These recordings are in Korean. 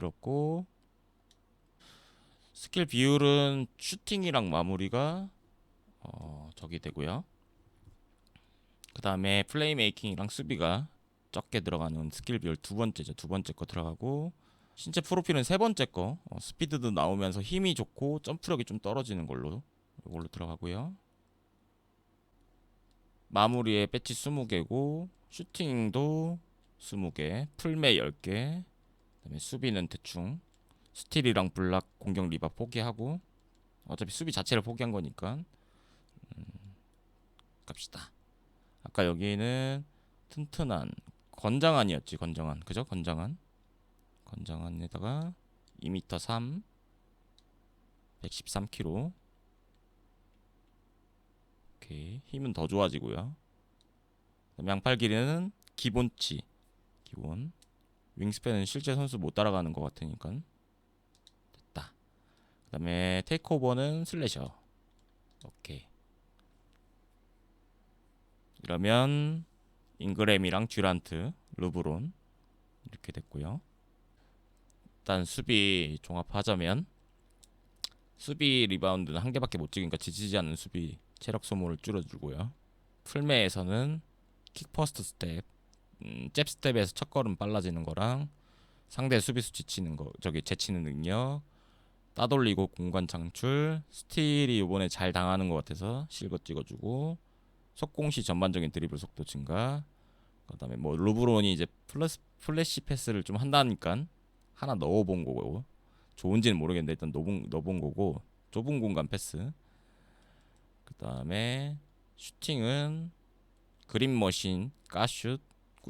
늘었고 스킬 비율은 슈팅이랑 마무리가 어, 적이 되고요. 그 다음에 플레이메이킹이랑 수비가 적게 들어가는 스킬 비율 두 번째죠. 두 번째 거 들어가고 신체 프로필은 세 번째 거 어, 스피드도 나오면서 힘이 좋고 점프력이 좀 떨어지는 걸로 이걸로 들어가고요. 마무리에 배치 20개고 슈팅도 20개, 풀메 10개, 그다음에 수비는 대충 스틸이랑 블락 공격 리바 포기하고 어차피 수비 자체를 포기한 거니까. 음, 갑시다. 아까 여기는 튼튼한 건장한이었지 건장한 그죠? 건장한 건장한에다가 2m 3 113kg 오케이. 힘은 더 좋아지고요. 양팔 길이는 기본치. 기본 윙스팬은 실제 선수 못 따라가는 것 같으니까. 됐다. 그 다음에 테이크오버는 슬래셔. 오케이. 이러면 잉그램이랑 듀란트 르브론 이렇게 됐고요. 일단 수비 종합하자면 수비 리바운드는 한 개밖에 못 찍으니까 지치지 않는 수비 체력 소모를 줄여주고요. 풀메에서는 킥 퍼스트 스텝 음, 잽 스텝에서 첫 걸음 빨라지는 거랑 상대 수비수 지치는 거 저기 제치는 능력 따돌리고 공간 창출 스틸이 이번에 잘 당하는 것 같아서 실거 찍어주고 속공 시 전반적인 드리블 속도 증가. 그다음에 뭐 루브론이 이제 플러스 플래시 패스를 좀 한다니까 하나 넣어본 거고 좋은지는 모르겠는데 일단 넣어본, 넣어본 거고 좁은 공간 패스. 그다음에 슈팅은 그린 머신 까슛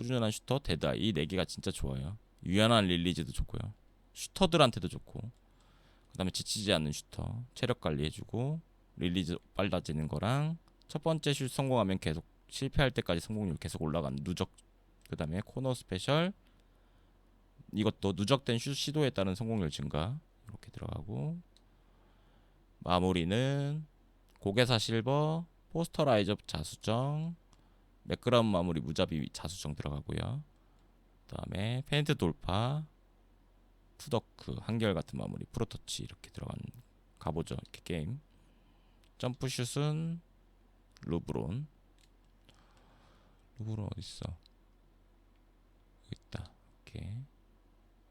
꾸준한 슈터? 데다 이 네 개가 진짜 좋아요. 유연한 릴리즈도 좋고요. 슈터들한테도 좋고. 그다음에 지치지 않는 슈터. 체력 관리해주고 릴리즈 빨라지는 거랑 첫 번째 슛 성공하면 계속 실패할 때까지 성공률 계속 올라가는 누적 그다음에 코너 스페셜. 이것도 누적된 슛 시도에 따른 성공률 증가. 이렇게 들어가고. 마무리는 고개사 실버 포스터라이저 자수정 매끄러운 마무리 무자비 자수정 들어가고요. 그 다음에 페인트 돌파 푸더크 한결같은 마무리 프로터치 이렇게 들어가는 가보죠 이렇게 게임. 점프슛은 루브론. 루브론 어딨어? 여기 있다. 오케이.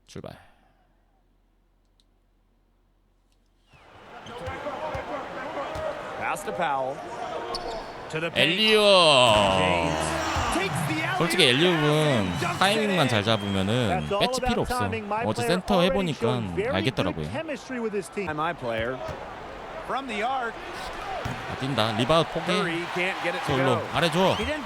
출발. Pass to Powell. 엘리오 솔직히 엘리옵은 타이밍만. 잘 잡으면은 배치 필요 없어 어제 센터 해보니까 알겠더라고요. 아, 뛴다 리바우드 포기 솔로. 아래 줘 didn't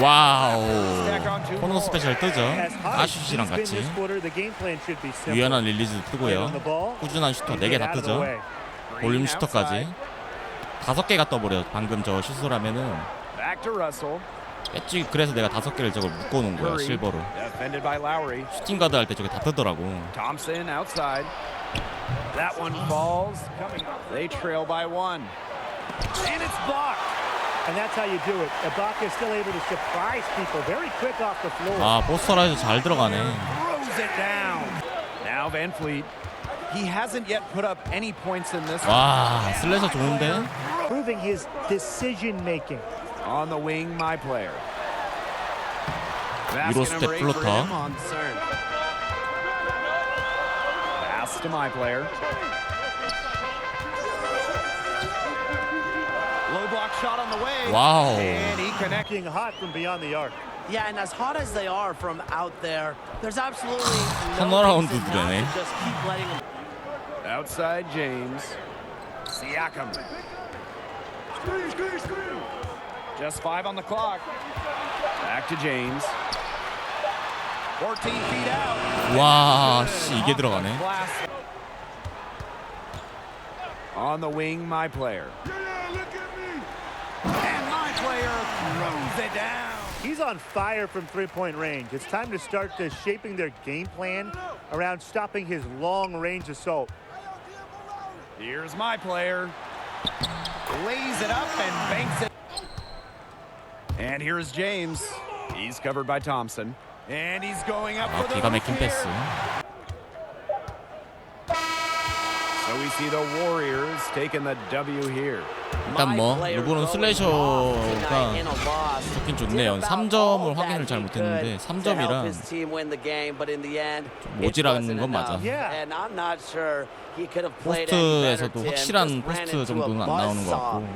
와우 코너. 스페셜 뜨죠 been 같이. 유연한 릴리즈도 뜨고요 꾸준한 슈터 4개 get 다 뜨죠. 볼륨 슈터까지 outside. 다섯 개가 떠버려 방금 저 슛을 하면은. 엣지 그래서 내가 다섯 개를 저걸 묶어놓은 거야. 실버로. 슈팅 가드 할 때 저게 다 뜨더라고. That one falls. They trail by one. And it's blocked. And that's how you do it. Ibaka is still able to surprise people very quick off the floor. 아 포스터라이즈 잘 들어가네 Throws it down. Now Van Fleet. He hasn't yet put up any points in this 와 슬래셔 좋은데 Proving his decision making. on the wing, my player. Euro Basket step number eight for floater. him on CERN. Pass to my player. shot on the way. 와우 And he connects. Being hot from beyond the arc. Yeah, and as hot as they are from out there, there's absolutely no 턴어라운드 reason not 되네. to just keep letting them. Outside James. Siakam. Just five on the clock. Back to James. 14 feet out. 와, Good. 씨 이게 들어가네. Glass. On the wing, my player. throws it down. He's on fire from three-point range. It's time to start to shaping their game plan around stopping his long-range assault. Here's my player. Lays it up and banks it. And here's James. He's covered by Thompson. And he's going up 아, for the 기가 hook 막힌 here. 패스. 일단 뭐 르브론 슬래셔가 좋긴 좋네요. 3점을 확인을 잘 못했는데 3점이라 모질한 건 맞아. 포스트에서도 확실한 포스트 정도는 안 나오는 것 같고.